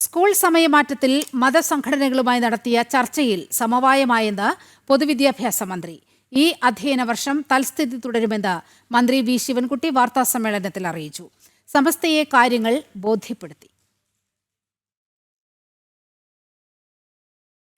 School സമയമാറ്റത്തിൽ മതസംഘടനകളുമായി നടത്തിയ ചർച്ചയിൽ സമവായമായെന്ന് പൊതുവിദ്യാഭ്യാസ മന്ത്രി ഈ അധ്യയന വർഷം തൽസ്ഥിതി തുടരുമെന്ന് മന്ത്രി വി ശിവൻകുട്ടി വാർത്താസമ്മേളനത്തിൽ അറിയിച്ചു. സമസ്തയെ കാര്യങ്ങൾ ബോധ്യപ്പെടുത്തി.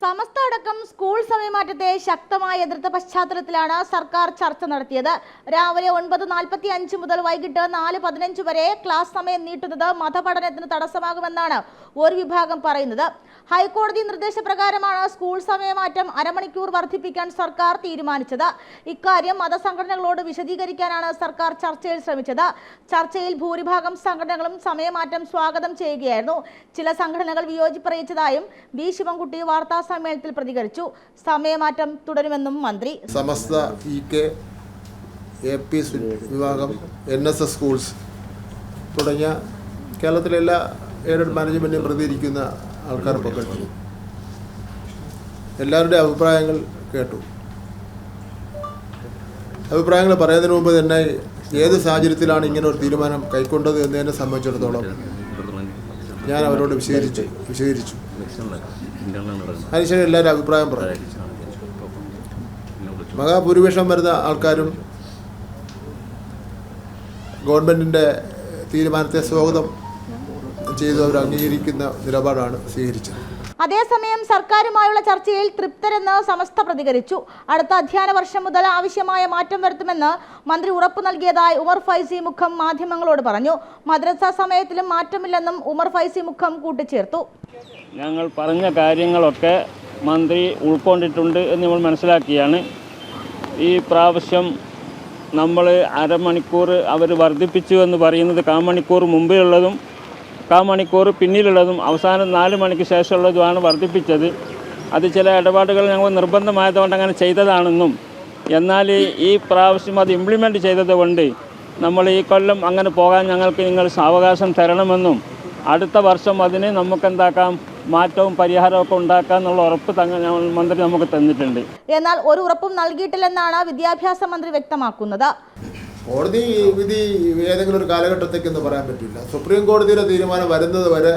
സമസ്ത അടക്കം സ്കൂൾ സമയമാറ്റത്തെ ശക്തമായ എതിർത്ത പശ്ചാത്തലത്തിലാണ് സർക്കാർ ചർച്ച നടത്തിയത്. രാവിലെ ഒൻപത് നാൽപ്പത്തി അഞ്ച് മുതൽ വൈകിട്ട് നാല് പതിനഞ്ച് വരെ ക്ലാസ് സമയം നീട്ടുന്നത് മതപഠനത്തിന് തടസ്സമാകുമെന്നാണ് ഒരു വിഭാഗം പറയുന്നത്. ഹൈക്കോടതി നിർദ്ദേശപ്രകാരമാണ് സ്കൂൾ സമയമാറ്റം അരമണിക്കൂർ വർദ്ധിപ്പിക്കാൻ സർക്കാർ തീരുമാനിച്ചത്. ഇക്കാര്യം മതസംഘടനകളോട് വിശദീകരിക്കാനാണ് സർക്കാർ ചർച്ചയിൽ ശ്രമിച്ചത്. ചർച്ചയിൽ ഭൂരിഭാഗം സംഘടനകളും സമയമാറ്റം സ്വാഗതം ചെയ്യുകയായിരുന്നു. ചില സംഘടനകൾ വിയോജിപ്പറിയിച്ചതായും ബി ശിവൻകുട്ടി വാർത്താ സമ്മേളനത്തിൽ പ്രതികരിച്ചു. സമയമാറ്റം തുടരുമെന്നും മന്ത്രി. Samastha E K A P വിഭാഗം എൻ എസ് എസ് സ്കൂൾസ് തുടങ്ങിയ കേരളത്തിലെ എല്ലാ എയ്ഡഡ് മാനേജ്മെന്റും പ്രതികരിക്കുന്ന ആൾക്കാർ പങ്കെടുത്തു എല്ലാവരുടെയും അഭിപ്രായങ്ങൾ കേട്ടു. അഭിപ്രായങ്ങൾ പറയുന്നതിന് മുമ്പ് തന്നെ ഏത് സാഹചര്യത്തിലാണ് ഇങ്ങനെ ഒരു തീരുമാനം കൈക്കൊണ്ടത് എന്നതിനെ സംബന്ധിച്ചിടത്തോളം ഞാൻ അവരോട് വിശദീകരിച്ചു വിശദീകരിച്ചു. അതിനുശേഷം എല്ലാവരും അഭിപ്രായം പറയാം മഹാഭൂരിപക്ഷം വരുന്ന ആൾക്കാരും ഗവൺമെന്റിന്റെ തീരുമാനത്തെ സ്വാഗതം ചെയ്ത് അവർ അംഗീകരിക്കുന്ന നിലപാടാണ് സ്വീകരിച്ചത്. അതേസമയം സർക്കാരുമായുള്ള ചർച്ചയിൽ തൃപ്തരെന്ന് സമസ്ത പ്രതികരിച്ചു. അടുത്ത അധ്യയന വർഷം മുതൽ ആവശ്യമായ മാറ്റം വരുത്തുമെന്ന് മന്ത്രി ഉറപ്പു നൽകിയതായി ഉമർ ഫൈസി മുഖം മാധ്യമങ്ങളോട് പറഞ്ഞു. മദ്രസ സമയത്തിലും മാറ്റമില്ലെന്നും ഉമർ ഫൈസി മുഖം കൂട്ടിച്ചേർത്തു. ഞങ്ങൾ പറഞ്ഞ കാര്യങ്ങളൊക്കെ മന്ത്രി ഉൾക്കൊണ്ടിട്ടുണ്ട് എന്ന് നമ്മൾ മനസ്സിലാക്കിയാണ്. ഈ പ്രാവശ്യം നമ്മൾ അരമണിക്കൂർ അവർ വർദ്ധിപ്പിച്ചു എന്ന് പറയുന്നത് കാമണിക്കൂർ മുമ്പിലുള്ളതും കാമണിക്കൂർ പിന്നിലുള്ളതും അവസാനം നാല് മണിക്ക് ശേഷമുള്ളതുമാണ് വർദ്ധിപ്പിച്ചത്. അത് ചില ഇടപാടുകൾ ഞങ്ങൾ നിർബന്ധമായതുകൊണ്ട് അങ്ങനെ ചെയ്തതാണെന്നും എന്നാൽ ഈ പ്രാവശ്യം അത് ഇംപ്ലിമെന്റ് ചെയ്തതുകൊണ്ട് നമ്മൾ ഈ കൊല്ലം അങ്ങനെ പോകാൻ ഞങ്ങൾക്ക് നിങ്ങൾ സാവകാശം തരണമെന്നും അടുത്ത വർഷം അതിന് നമുക്ക് എന്താക്കാം മാറ്റവും പരിഹാരവും ഒക്കെ ഉണ്ടാക്കാം എന്നുള്ള ഉറപ്പ് മന്ത്രി നമുക്ക് തന്നിട്ടുണ്ട്. എന്നാൽ ഒരു ഉറപ്പും നൽകിയിട്ടില്ലെന്നാണ് വിദ്യാഭ്യാസ മന്ത്രി വ്യക്തമാക്കുന്നത്. കോടതി വിധി ഏതെങ്കിലും ഒരു കാലഘട്ടത്തേക്ക് എന്ന് പറയാൻ പറ്റില്ല. സുപ്രീം കോടതിയുടെ തീരുമാനം വരുന്നത് വരെ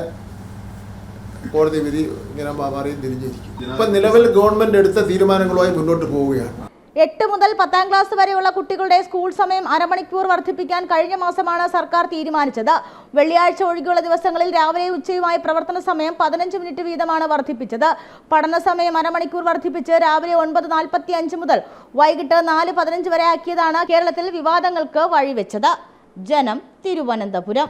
കോടതി വിധി ഇങ്ങനെ മാറിയും തിരിഞ്ഞിരിക്കും. ഇപ്പം നിലവിൽ ഗവൺമെന്റ് എടുത്ത തീരുമാനങ്ങളുമായി മുന്നോട്ട് പോവുകയാണ്. എട്ട് മുതൽ പത്താം ക്ലാസ് വരെയുള്ള കുട്ടികളുടെ സ്കൂൾ സമയം അരമണിക്കൂർ വർദ്ധിപ്പിക്കാൻ കഴിഞ്ഞ മാസമാണ് സർക്കാർ തീരുമാനിച്ചത്. വെള്ളിയാഴ്ച ഒഴികെയുള്ള ദിവസങ്ങളിൽ രാവിലെ ഉച്ചയുമായി പ്രവർത്തന സമയം പതിനഞ്ച് മിനിറ്റ് വീതമാണ് വർദ്ധിപ്പിച്ചത്. പഠന സമയം അരമണിക്കൂർ വർദ്ധിപ്പിച്ച് രാവിലെ ഒൻപത് നാൽപ്പത്തി അഞ്ച് മുതൽ വൈകിട്ട് നാല് പതിനഞ്ച് വരെ ആക്കിയതാണ് കേരളത്തിൽ വിവാദങ്ങൾക്ക് വഴിവെച്ചത്. ജനം തിരുവനന്തപുരം.